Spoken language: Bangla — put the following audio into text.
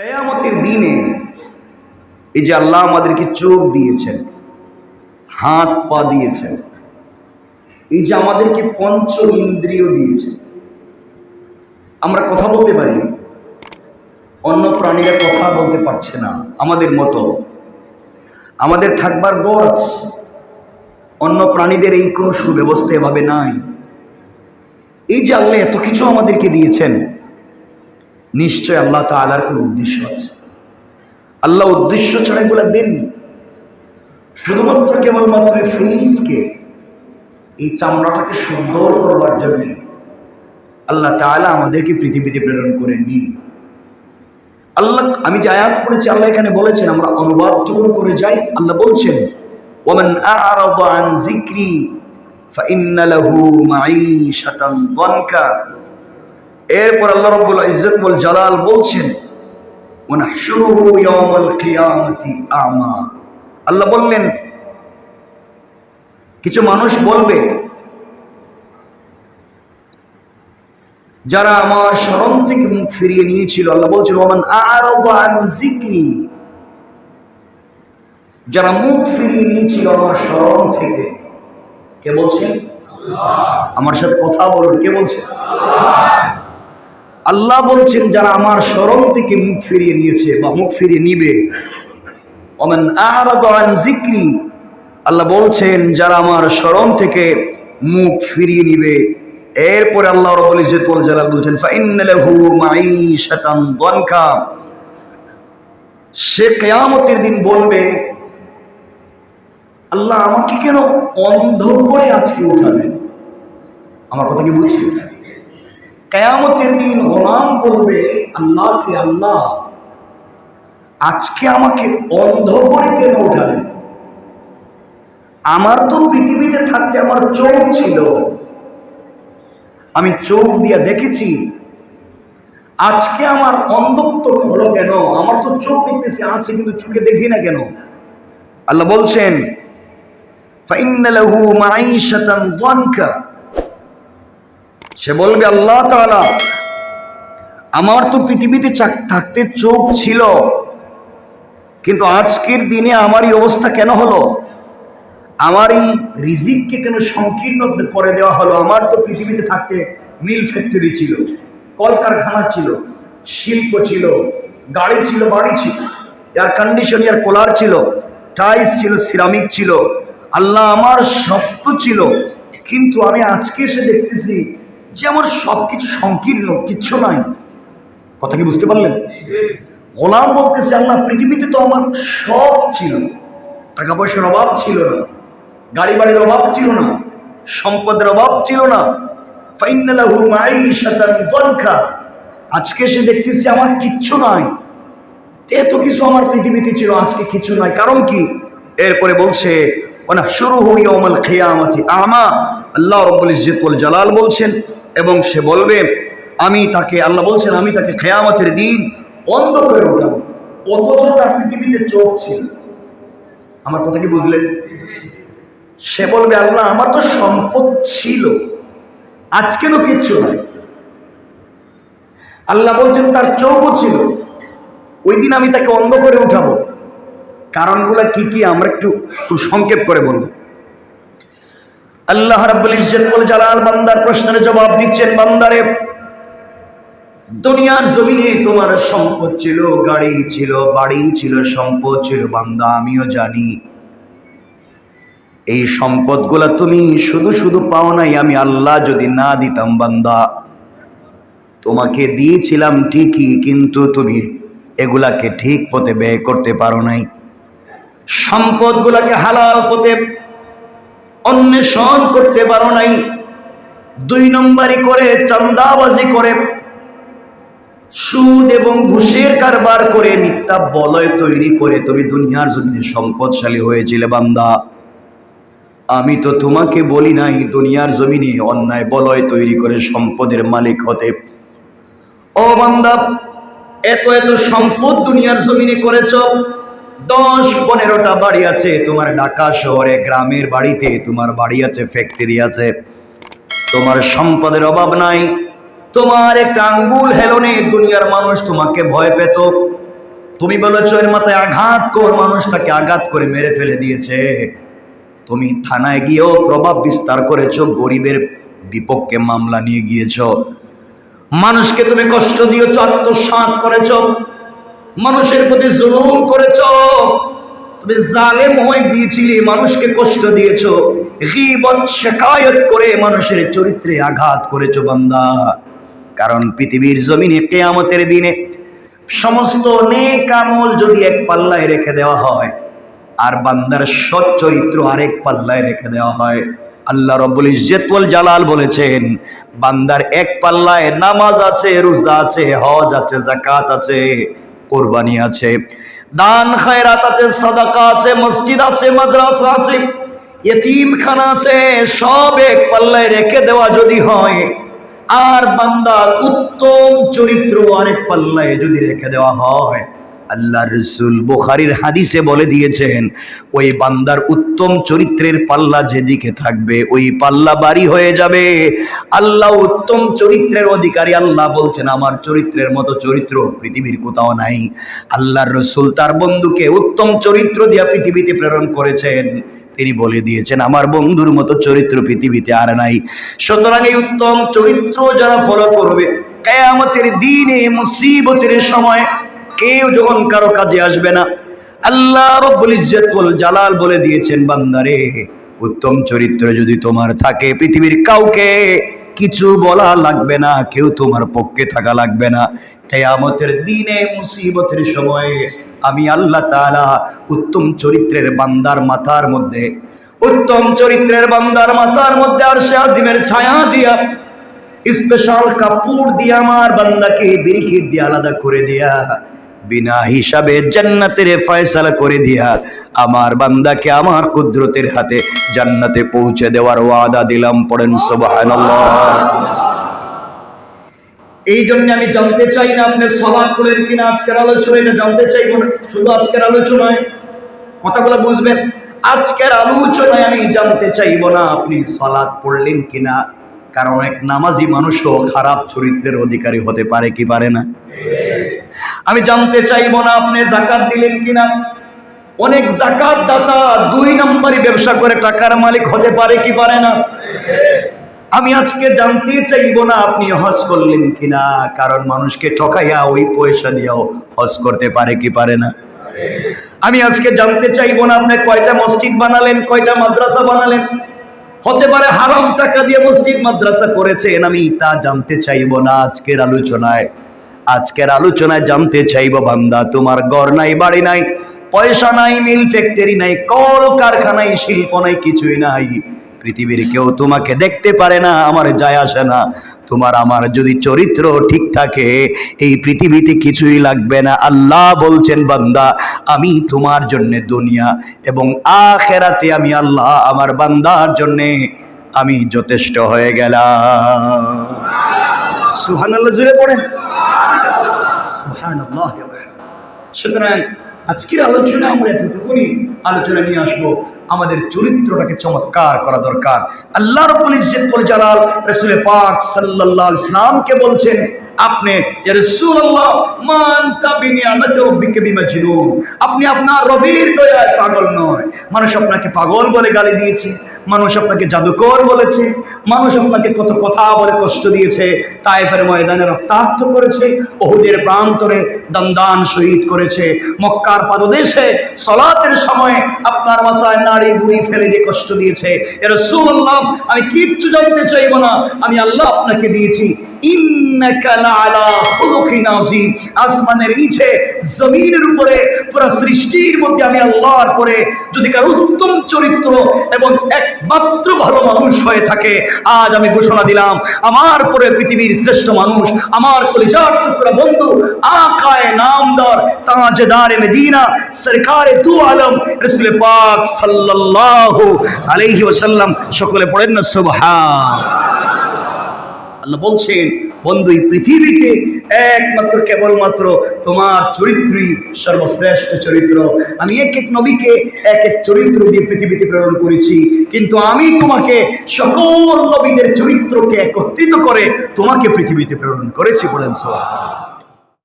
কেয়ামতের দিনে এই যে আল্লাহ আমাদেরকে চোখ দিয়েছেন, হাত পা দিয়েছেন, এই যে আমাদেরকে পঞ্চ ইন্দ্রিয় দিয়েছেন, আমরা কথা বলতে পারি, অন্য প্রাণীরা কথা বলতে পারছে না আমাদের মতো। আমাদের থাকবার আছে, অন্য প্রাণীদের এই কোনো সুব্যবস্থা এভাবে নাই। এই যে আল্লাহ এত কিছু আমাদেরকে দিয়েছেন নিশ্চয় আল্লাহ তালার কোনো উদ্দেশ্য আছে। আল্লাহ উদ্দেশ্য ছাড়া এগুলো দেননি শুধুমাত্র কেবলমাত্র ফেসকে এই চামড়াটাকে সুন্দর করবার জন্য আল্লাহ তাআলা আমাদেরকে পৃথিবীতে প্রেরণ করে করেননি আল্লাহ, আমি যে আয়াত পড়েছি, আল্লাহ এখানে বলেছেন, আমরা অনুবাদ যখন করে যাই, আল্লাহ বলছেন ওমান আন এরপর আল্লাহ রাব্বুল ইজ্জত জালাল বলছেন আল্লাহ বললেন, কিছু মানুষ বলবে, যারা আমার স্মরণ থেকে মুখ ফিরিয়ে নিয়েছিল। আল্লাহ আন যারা মুখ ফিরিয়ে নিয়েছিল আমার স্মরণ থেকে। কে বলছেন? আমার সাথে কথা বলুন, কে বলছেন? আল্লাহ বলছেন, যারা আমার স্মরণ থেকে মুখ ফিরিয়ে নিয়েছে বা মুখ ফিরিয়ে নিবে যিকরি, আল্লাহ বলছেন, যারা আমার স্মরণ থেকে মুখ ফিরিয়ে নিবে, এরপরে আল্লাহ ওয়াল জালাল বলছেন সে কিয়ামতের দিন বলবে, আল্লাহ আমাকে কেন অন্ধ করে আজকে উঠাবেন আমার কথা কি বুঝছি কেয়ামতের দিন গোলাম বলবে আল্লাহকে আল্লাহ, আজকে আমাকে অন্ধ করে কেন উঠালেন আমার তো পৃথিবীতে থাকতে আমার চোখ ছিল। আমি চোখ দিয়া দেখেছি, আজকে আমার অন্ধত্ব হলো কেন? আমার তো চোখ দেখতেছি, আছে, কিন্তু চোখে দেখি না কেন? আল্লাহ বলছেন ফাইনালহু মারাইশাতান দনকা। সে বলবে, আল্লাহ তাআলা, আমার তো পৃথিবীতে থাকতে চোখ ছিল, কিন্তু আজকের দিনে আমার এই অবস্থা কেন হলো? আমার এই রিজিককে কেন সংকীর্ণ করে দেওয়া হলো? আমার তো পৃথিবীতে থাকতে মিল ফ্যাক্টরি ছিল, কলকারখানা ছিল, শিল্প ছিল, গাড়ি ছিল, বাড়ি ছিল, এয়ার কন্ডিশন, এয়ার কুলার ছিল, টাইলস ছিল, সিরামিক ছিল, আল্লাহ আমার সব ছিল, কিন্তু আমি আজকে এসে দেখতেছি যে আমার সব কিছু সংকীর্ণ, কিচ্ছু নাই। কথা কি বুঝতে পারলেন? গোলাম বলতেছে আল্লাহ পৃথিবীতে তো আমার সব ছিল। টাকা পয়সার অভাব ছিল না। গাড়ি বাড়ির অভাব ছিল না। সম্পদের অভাব ছিল না। আজকে সে দেখতেছি আমার কিচ্ছু নাই। এত কিছু আমার পৃথিবীতে ছিল, আজকে কিছু নাই। কারণ কি? এরপরে বলছে ওনা শুরু হই ওমাল খেয়ামাতি আমা। আল্লাহ রব্বুল ইজ্জত ওয়াল জালাল বলছেন এবং সে বলবে, আমি তাকে, আল্লাহ বলছেন, আমি তাকে খেয়ামতের দিন অন্ধ করে উঠাবো। অথচ তার পৃথিবীতে চোখ ছিল। আমার কথা কি বুঝলেন? সে বলবে, আল্লাহ, আমার তো সম্পদ ছিল আজকে তো কিচ্ছু নাই? আল্লাহ বলছেন, তার চোখও ছিল, ওই দিন আমি তাকে অন্ধ করে উঠাবো। কারণগুলো কি কি, আমরা একটু একটু সংক্ষেপ করে বলব। আল্লাহ রাব্বুল ইজ্জত ওয়াল জালাল বান্দার প্রশ্নের জবাব দিচ্ছেন, বান্দারে, দুনিয়ার জমিনে তোমার সম্পদ ছিল, গাড়ি ছিল, বাড়ি ছিল, সম্পদ ছিল, বান্দা, আমিও জানি। এই সম্পদগুলা তুমি শুধু শুধু পাও নাই, আমি আল্লাহ যদি না দিতাম, বান্দা। তোমাকে দিয়েছিলাম ঠিকই, কিন্তু তুমি এগুলাকে ঠিক পথে ব্যয় করতে পারো নাই। সম্পদগুলাকে হালাল পথে অন্বেষণ করতে পারো নাই। দুই নম্বরই করে চান্দাবাজি করে, সুদ এবং ঘুষের কারবার করে মিথ্যা বলয় তৈরি করে। তুমি দুনিয়ার জমিনে সম্পদশালী হয়েছিলে বান্দা। আমি তো তোমাকে বলি নাই, দুনিয়ার জমিনে অন্যায় বলয় তৈরি করে সম্পদের মালিক হতে। ও বান্দা, এত এত সম্পদ দুনিয়ার জমিনে করেছ দশ পনেরোটা বাড়ি আছে, তোমার ঢাকা শহরে, গ্রামের বাড়িতে, তোমার বাড়ি আছে ফ্যাক্টরি আছে। তোমার সম্পদের অভাব নাই, তোমার একটা আঙ্গুল হেলনে দুনিয়ার মানুষ তোমাকে ভয় পেত। তুমি বলেছ এর মাথায় আঘাত কর মানুষটাকে আঘাত করে মেরে ফেলে দিয়েছে? তুমি থানায় গিয়েও প্রভাব বিস্তার করেছ, গরিবের বিপক্ষে মামলা নিয়ে গিয়েছ। মানুষকে তুমি কষ্ট দিয়েছ আত্মসাত করেছ। মানুষের প্রতি জুলুম করেছ। তুমি জালেম হয়ে গিয়েছিলে, মানুষকে কষ্ট দিয়েছ। শেখায়ত করে মানুষের চরিত্রে আঘাত করেছ বান্দা। কারণ পৃথিবীর জমিনে কেয়ামতের দিনে সমস্ত নেক আমল যদি এক পাল্লায় রেখে দেওয়া হয়, আর বান্দার সৎ চরিত্র আরেক পাল্লায় রেখে দেওয়া হয়। আল্লাহ রব্বুল ইজ্জতুল জালাল বলেছেন, বান্দার এক পাল্লায় নামাজ আছে, রোজা আছে, হজ আছে জাকাত আছে। কোরবানি আছে। দান, খায়রাত আছে, সাদাকা আছে, মসজিদ আছে, মাদ্রাসা আছে, এতিমখানা আছে, সব এক পাল্লায় রেখে দেওয়া যদি হয়, আর বান্দার উত্তম চরিত্র আরেক পাল্লায় যদি রেখে দেওয়া হয়। আল্লাহ রসুল বুখারির হাদিসে বলে দিয়েছেন, ওই বান্দার উত্তম চরিত্রের পাল্লা যেদিকে থাকবে, ওই পাল্লা বাড়ি হয়ে যাবে। আল্লাহ উত্তম চরিত্রের অধিকারী আল্লাহ বলছেন, আমার চরিত্রের মতো চরিত্র পৃথিবীর কোথাও নাই। আল্লাহর রসুল তার বন্ধুকে উত্তম চরিত্র দিয়া পৃথিবীতে প্রেরণ করেছেন। তিনি বলে দিয়েছেন, আমার বন্ধুর মতো চরিত্র পৃথিবীতে আর নাই। সুতরাং এই উত্তম চরিত্র যারা ফলো করবে, কেয়ামতের দিনে মুসিবতের সময় কেউ যখন কারও কাজে আসবে না, আল্লাহ রব্বুল জালাল বলে দিয়েছেন, বান্দারে, উত্তম চরিত্র যদি তোমার থাকে পৃথিবীর কাউকে, কিছু বলা লাগবে না, কেউ তোমার পক্ষে থাকা লাগবে না। কেয়ামতের দিনে, মুসিবতের সময়ে আমি আল্লাহ তাআলা উত্তম চরিত্রের বান্দার মাথার মধ্যে, উত্তম চরিত্রের বান্দার মাথার মধ্যে আর সে আজিমের ছায়া দিয়া স্পেশাল কাপড় দিয়ে আমার বান্দাকে বিরিখির দিয়ে আলাদা করে দিয়া বিনা হিসাবে জান্নাতের ফয়সালা করে দিয়া আমার বান্দাকে আমার কুদরতের হাতে জান্নাতে পৌঁছে দেওয়ার ওয়াদা দিলাম, পড়েন সুবহানাল্লাহ। এই জন্য আমি জানতে চাই না আপনি সলাপ করেন কিনা, আজকের আলোচনা এটা জানতে চাইব না, শুধু আজকের আলোচনায়। কথাগুলো বুঝবেন? আজকের আলোচনায় আমি জানতে চাইব না আপনি সলাদ পড়লেন কিনা। কারণ এক নামাজি মানুষও খারাপ চরিত্রের অধিকারী হতে পারে কি পারে না? আমি জানতে চাইব না আপনি জাকাত দিলেন কিনা। অনেক জাকাত দাতা দুই নম্বরই ব্যবসা করে টাকার মালিক হতে পারে কি পারে না? আমি আজকে জানতে চাইব না আপনি হজ করলেন কিনা, কারণ মানুষকে ঠকাইয়া ওই পয়সা দিয়েও হজ করতে পারে কি পারে না? আমি আজকে জানতে চাইব না আপনি কয়টা মসজিদ বানালেন, কয়টা মাদ্রাসা বানালেন? হতে পারে হারাম টাকা দিয়ে মসজিদ, মাদ্রাসা করেছেন, আমি তা জানতে চাইব না আজকের আলোচনায়। আজকের আলোচনায় জানতে চাইব, বান্দা, তোমার ঘর নাই, বাড়ি নাই, পয়সা নাই, মিল ফ্যাক্টরি নাই কল কারখানায় শিল্প নাই, কিছুই নাই। পৃথিবীর কেউ তোমাকে দেখতে পারে না, আমার যায় আসে না। তোমার আমার যদি চরিত্র ঠিক থাকে, এই পৃথিবীতে কিছুই লাগবে না। আল্লাহ বলছেন, বান্দা, আমি তোমার জন্য দুনিয়া এবং আখেরাতে আমি আল্লাহ আমার বান্দার জন্যে আমি যথেষ্ট হয়ে গেলাম। সুহানাল্লাহ জুড়ে সুবহানাল্লাহ। সুতরাং আজকের আলোচনা আমরা এতটুকুনি আলোচনা নিয়ে আসব। আমাদের চরিত্রটাকে চমৎকার করা দরকার। আল্লাহ রব্বুল ইজ্জত জালাল রাসূল পাক সাল্লাল্লাহু ইসলামকে বলছেন আপনি আপনি আপনার রবের দয়ায় পাগল নয়। মানুষ আপনাকে পাগল বলে গালি দিয়েছে, মানুষ আপনাকে জাদুকর বলেছে, মানুষ আপনাকে কত কথা বলে কষ্ট দিয়েছে, তাইফের ময়দানে রক্তাক্ত করেছে, ওহুদের প্রান্তরে দান শহীদ করেছে, মক্কার পাদদেশে সলাতের সময় আপনার মাথায় নাড়ি বুড়ি ফেলে দিয়ে কষ্ট দিয়েছে। এর সুল্লাহ আমি কিচ্ছু জানতে চাইব না, আমি আল্লাহ আপনাকে দিয়েছি। ইন্নাকা আসমানের নিচে, জমিনের উপরে, পুরো সৃষ্টির মধ্যে আমি আল্লাহর পরে যদি কার উত্তম চরিত্র এবং একমাত্র ভালো মানুষ হয়ে থাকে, আজ আমি ঘোষণা দিলাম, আমার পরে পৃথিবীর শ্রেষ্ঠ মানুষ, আমার কলিজার টুকরা বন্ধু, আকায় নামদার, তাজদারে মদিনা, সরকারে দু আলম, রসুল পাক সাল্লাল্লাহু আলাইহি ওয়াসাল্লাম, সকলে পড়েন না, সুবহান। আল্লাহ বলছেন বন্ধু, এই পৃথিবীতে একমাত্র, কেবলমাত্র তোমার চরিত্রই সর্বশ্রেষ্ঠ চরিত্র। আমি এক এক নবীকে, এক এক চরিত্র দিয়ে পৃথিবীতে প্রেরণ করেছি। কিন্তু আমি তোমাকে সকল নবীদের চরিত্রকে একত্রিত করে তোমাকে পৃথিবীতে প্রেরণ করেছি বলেন সোহা